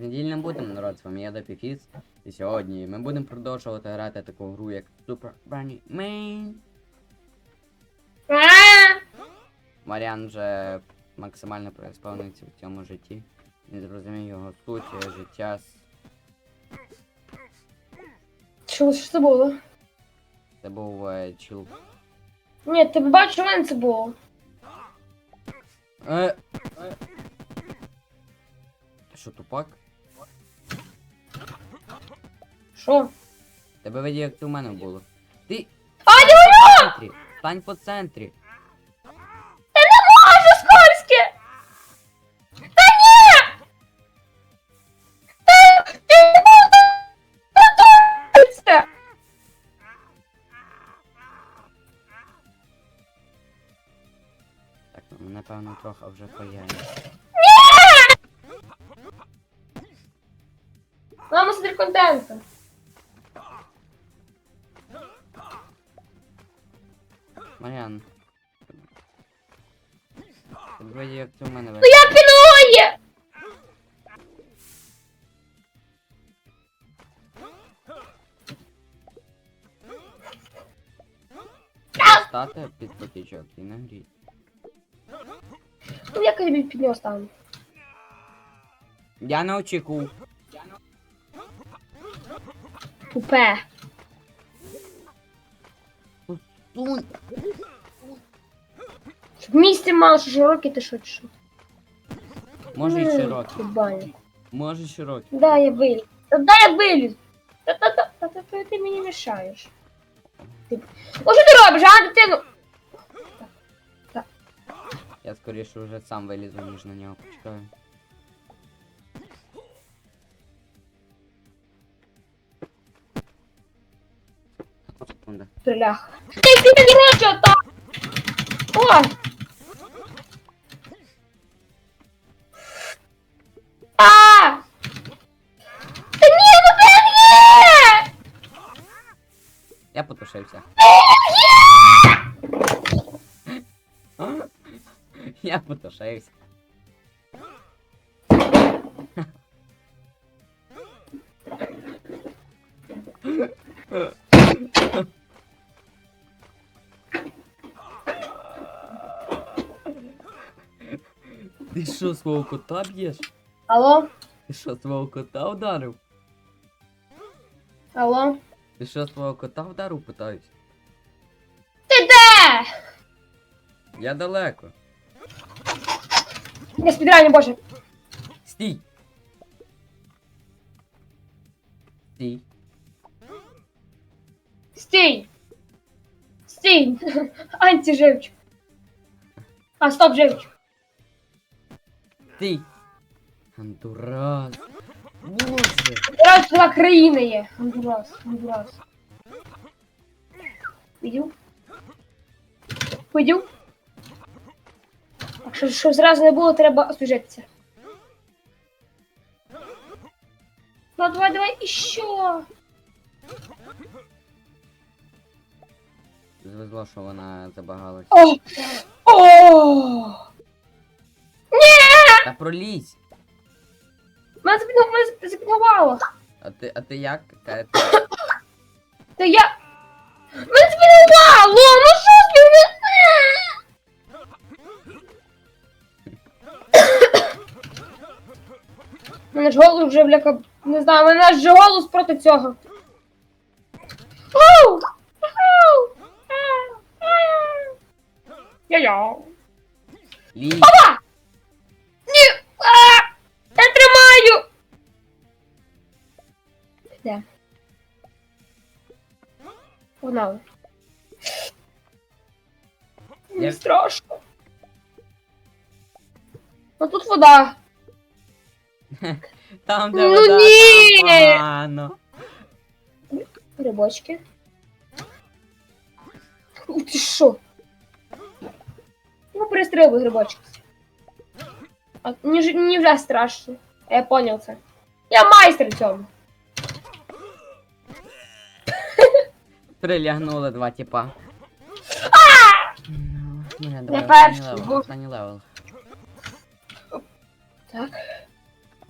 Недільним будемо народ, з вами я Допіфіс. І сьогодні ми будемо продовжувати грати таку гру, як Super Bunny Man. Маріан вже максимально пересповнився в цьому житті. Він зрозумів його суть, життя. с- Що, це було? Це був е, чіл. Ні, ти бачиш, у мене це було. Е. Ти що, тупак? Що? Тебе виді, як це у мене було. Ти. А, Стань по центрі! Стань по центрі! Боже, скользке! Та ні! Та ти не будеш! Так, ну, напевно, трохи вже поїхали. Нам смотри контента. Маріан. Виді, як це у мене Ну як пінує! Стати під потічок і нагріть. Ну як я тобі під нього стану? Я не очікував. Тупе. Сунь! Щоб місце мало, що широкі, ти що, чи що? Може і М, широкий. Баня. Може широкий. Да, я виліз. Та да, я виліз. Та та та та та та ти мені мішаєш. Ти... Ну що ти робиш, а дитину? Я скоріше вже сам вилізу, ніж на нього почекаю. Одна Секунда. Стрілях. Ти ти мені гроші отак! Ой! А! Та ні, ну блін, ні! Я потушився. Я потушився. Ти що, свого кота б'єш? Алло? Ти що, свого кота вдарив? Алло? Ти що, свого кота вдарив, питаюсь? Ти де? Я далеко. Я спідраню, боже. Стій! Стій. Стій! Стій! Антиживчик. А, стоп, живчик. Стій! Антураз. Боже! Раз ціла країна є. Гондурас, Гондурас. Видів? Видів? Так що, щоб зразу не було, треба освіжитися. Ну, давай, давай, іще. Звезло, що вона забагалась. О! О! Та пролізь! Мене запінгувало, мене. А ти, а ти як? Та, ти- Та я... Мене запінгувало! Ну що ним? У мене ж голос вже, бляка, не знаю, мене ж голос проти цього. Оу! Оу! Я-я. Ні! Де? Погнали. Мені Я- страшно. Ну тут вода. Там, де Ну вода, ні! там погано. Грибочки. Ух ти що? Ну, перестрибуй грибочки. А мені, ж- мені вже страшно. Я понял це. Я майстер в цьому. Прилягнули два типа. Ну, не перший останній левел. Так.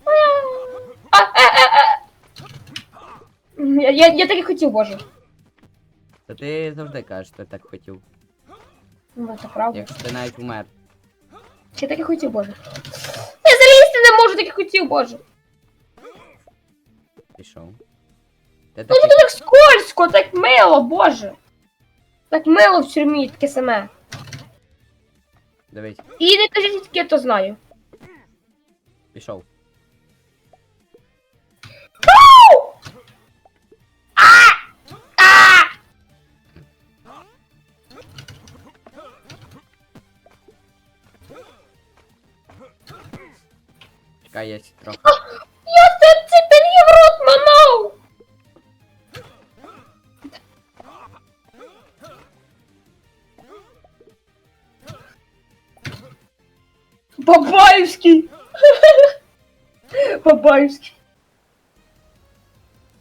Е, е, е. Я, я, я так і хотів, боже. Та ти завжди кажеш, що ти так хотів. Ну, це правда. Якщо ти навіть вмер. Я так і хотів, боже. Я залізти не можу, так і хотів, боже. Пішов. Ти Ну такий... так скользко, так мило, боже. Так мило в тюрмі, таке саме. Дивись, І не кажіть, тільки я то знаю. пішов. Чекай, я ще трохи. Я це Бабаївський! Бабаївський.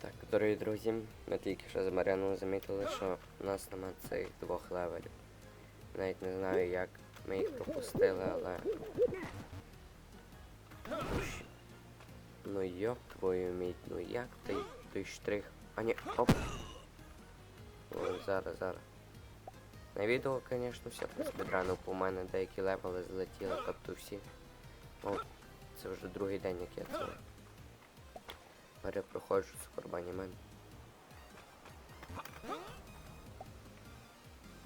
Так, дорогі друзі, ми тільки що з Мар'яною замітили, що у нас нема цих двох левелів. Навіть не знаю як ми їх пропустили, але. Ну йоп твою мідь, ну як той, той штрих. А ні, оп. О, зараз, зараз. На відео, звісно, все спідранив по мене деякі левели злетіли, тобто всі. О, це вже другий день, як я це перепроходжу з Корбанімен.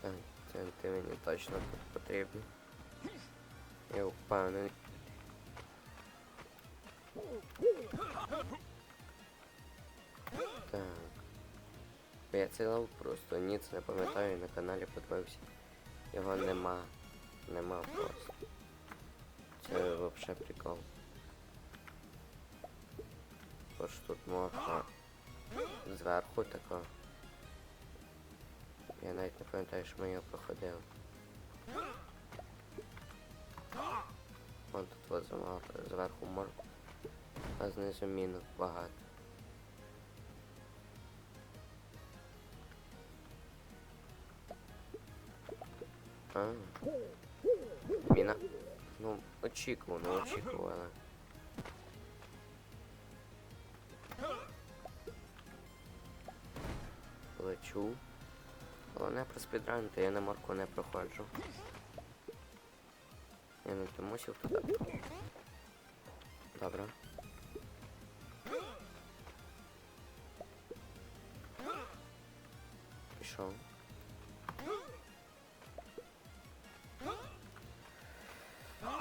Так, це ти мені точно тут потрібно. Я впевнений. Я цей лав просто ніц не пам'ятаю, на каналі подивився. Його нема. Нема просто. Це вообще прикол. Тож тут можна зверху тако. Я навіть не пам'ятаю, що ми його проходили. Вон тут от зма- зверху морку, а знизу мінок багато. А. Міна. Ну, очікувано, очікувано. Лечу. Головне проспідранити, я на морку не проходжу. Я не домусив туди. Добре. Пішов.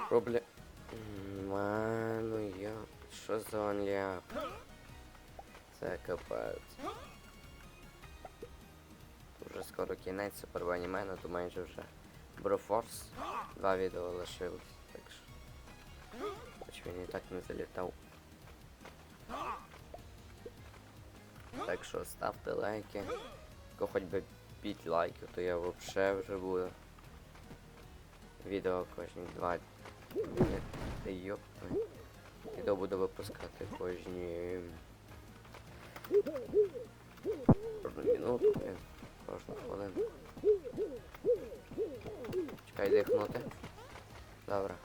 Пробле... Ма, ну я... Що за онляп? Це капець. Вже скоро кінець Super Bunnyman, то майже вже Брофорс. Два відео лишилось, так що. Хоч він і так не залітав. Так що ставте лайки. Хоч би 5 лайків, то я вообще вже буду. Відео кожні два дні. Відео буду випускати кожні. Кожну минуту. Кожну хвилину. Чекай дихнути. Добре.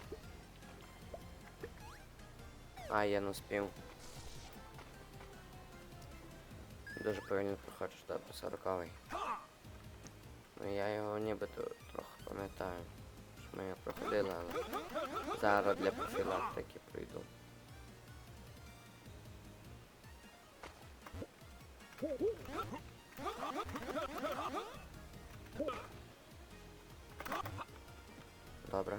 А, я не успів. Дуже повільно проходжу, добре, сороковий. Ну я його нібито трохи пам'ятаю. Ми проходили, але зараз для профілактики пройду. Добре.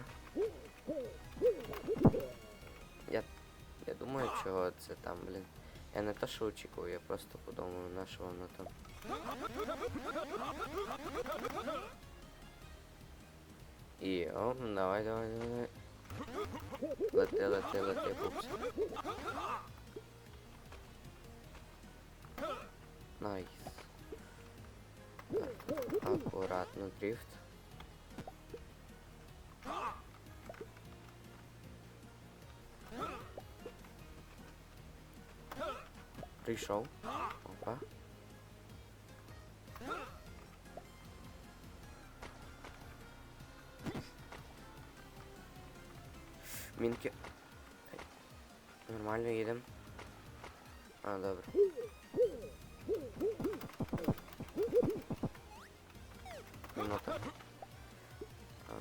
Я, я думаю, чого це там, блін. Я не то, що очікував, я просто подумав, на що воно там. І о, давай, давай, давай. Лети, лети, лети, пупс. Найс. Так, акуратно дрифт. Прийшов. Опа. А, добре. Минута. А.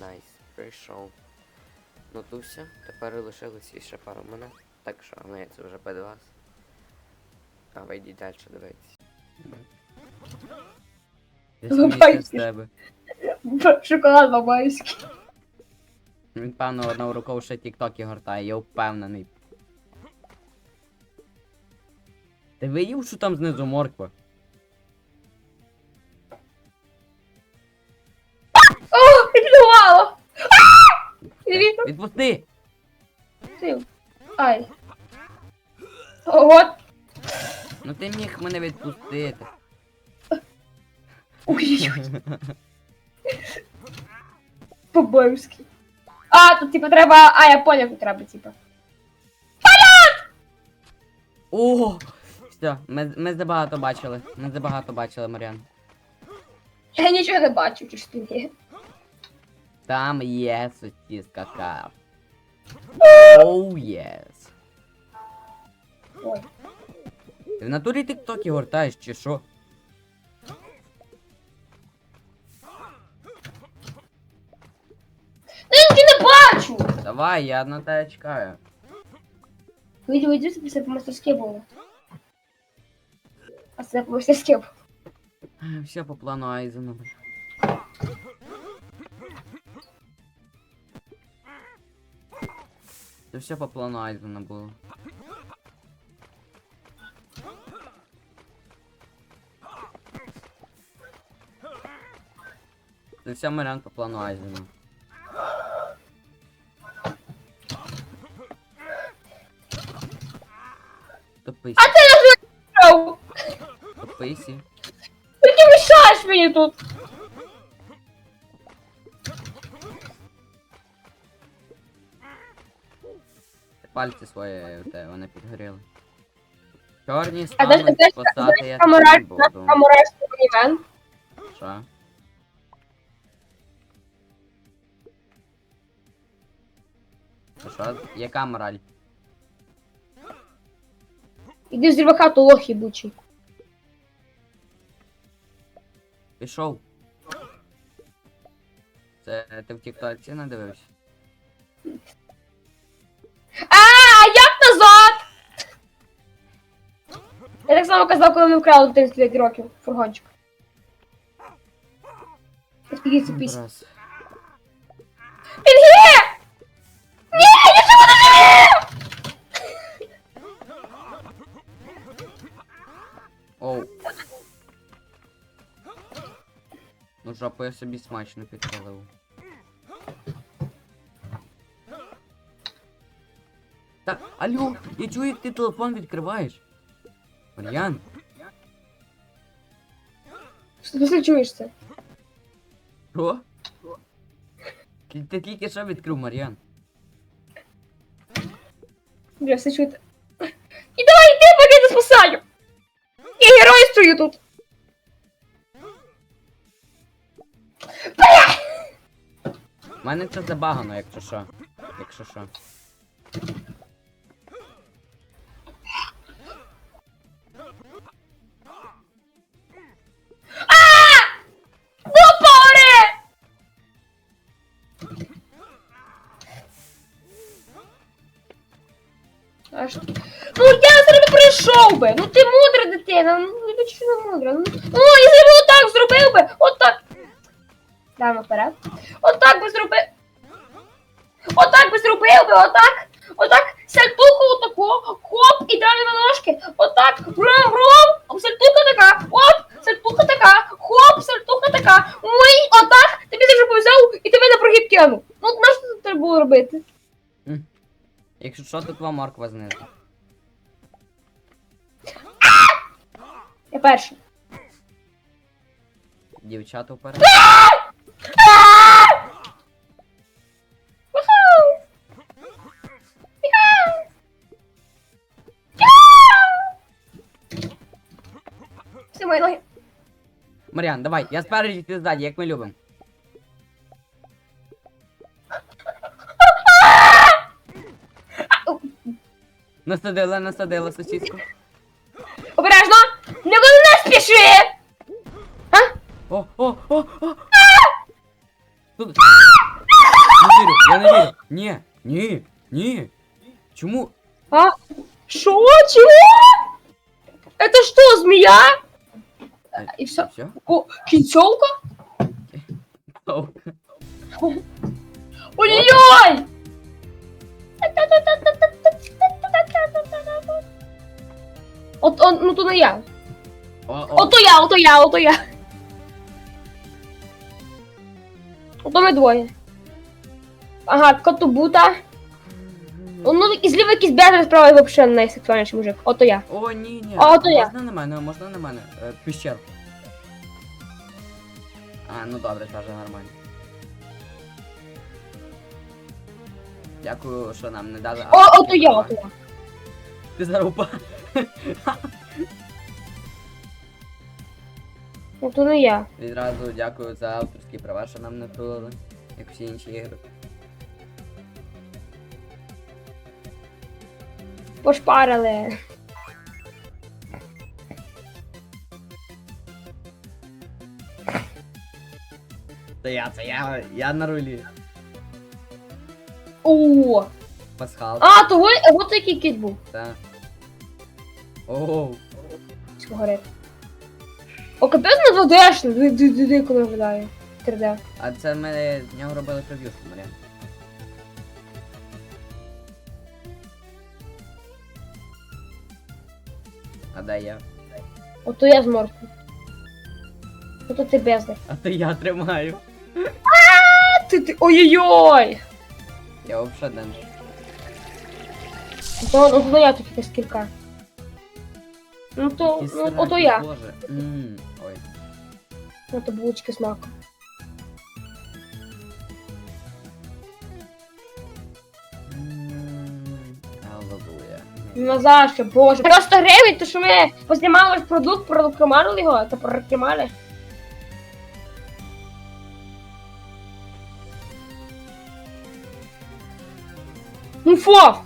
Найс, прийшов. Ну туся, тепер лишилося ще пару мене. Так що, ну це вже без вас. А ви йдіть далі дивитися. Я Ну, сміюся з бачиш. тебе. Шоколад бабайський. Певно, одною рукою ще тік-токи гортає, я впевнений. Ти видів, що там знизу морква? О! Привіт, Відпусти! ти. Ай. От. Ну ти міг мене відпустити. Ой-ой-ой. По-бойськи. А, тут типа треба. А, я поняв, тут треба, типа. О! Все, ми, ми забагато бачили. Ми забагато бачили, Маріан. Я нічого не бачу, чи ж ти ні. Там є сосиска кап. Оу єс. Ой. Ти в натурі тік-токи гортаєш, чи що? Нічого не бачу! Давай, я на тебе чекаю. Вийду, вийду, це все по-мастерськи було. А це по-мастерськи було. Все по плану Айзена. Це все по плану Айзена було. Це все Маріан по плану Айзена. Тописі. Ти мішаєш мені тут! Пальці свої тебе, вони підгоріли. Чорні стануть спасати я тебе буду. самурайський унівен. Що? Що? Яка мораль? Іди хату, лох їбучий. Пішов. Це ти в тіктоці надивився? А, а як назад? Я так само казав, коли ми вкрали 39 років фургончик. Скільки це пісня? Раз. Він є! Ні, я ще буду живі! Оу. Ну жопу я собі смачно підпалив. Так, алло, я чую, як ти телефон відкриваєш. Мар'ян, Що ти чуєш це? що? Ти, ти тільки що відкрив, Мар'ян. Бля, все чути. І давай йди, поки я тебе спасаю! Я геройствую тут! У мене це забагано, якщо що. Якщо що. Ну я зараз прийшов би! Ну ти мудра дитина, ну чи не мудра. Ну, я зараз отак зробив би! Отак! Дам наперед. Отак би зробив. Отак би зробив би, отак! Отак, сальтуху отако, хоп, і далі на ножки, отак, ром, ром, сальтуха така, оп, сальтуха така, хоп, сальтуха така, ой, отак, тобі вже повзяв і тебе на прогиб кинув. Ну, на що треба було робити? Якщо що, то твоя морква знизу. Я перший. Дівчата вперед. Всі мої ноги. Мар'ян, давай, я спереді, ти ззаді, як ми любимо. Насадила, насадила сосиску. Обережно! Не не спіши! О, о, о, о! Тут... Не вірю, я не вірю. Ні, ні, ні. Чому? А? Шо? Чего? Это что, змея? Все. О, кінцовка? Ой-ой-ой! От, он, ну то не я. Ото я, ото я, ото я. Ото ми двоє. Ага, котобута. Ну, і зліва якийсь бежер, справа взагалі найсексуальніший мужик. Ото я. О, ні, ні. А, ото я. Можна на мене, можна на мене. Е, Піщер. А, ну добре, теж нормально. Дякую, що нам не дали. О, ото я, ото. Ти зараз упав. Ото не я. Відразу дякую за авторські права, що нам не пролили, як всі інші ігри. Пошпарили. Це я, це я, я на рулі. О! Пасхал. А, то ви, от який кіт був. Та. Оу. Горить. О, капець не задешно. Диви, коли виглядає. 3D. А це ми з нього робили прев'юшку, Маріан. А де я? Ото я з моркою. Ото ти безник. А то я тримаю. Ти ти. Ой-ой-ой! Я взагалі денж. То, ну, я тут якась кілька. Ну то, ну, ото я. Боже. М, Ой. Ото булочки з маком. Аллилуйя. Ну за що, боже. 90 гривень, то що ми познімали продукт, прорекламували його, та прорекламували. Ну фо!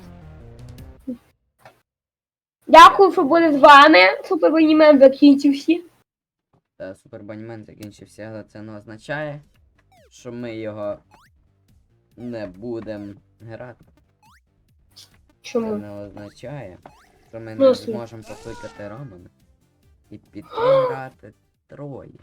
Дякую, що були з вами. Супер Боннімен закінчився. Та супербаньмен закінчився, але це не означає, що ми його не будемо грати. Це не означає, що ми Ну, не зможемо покликати Романа і піти грати троє.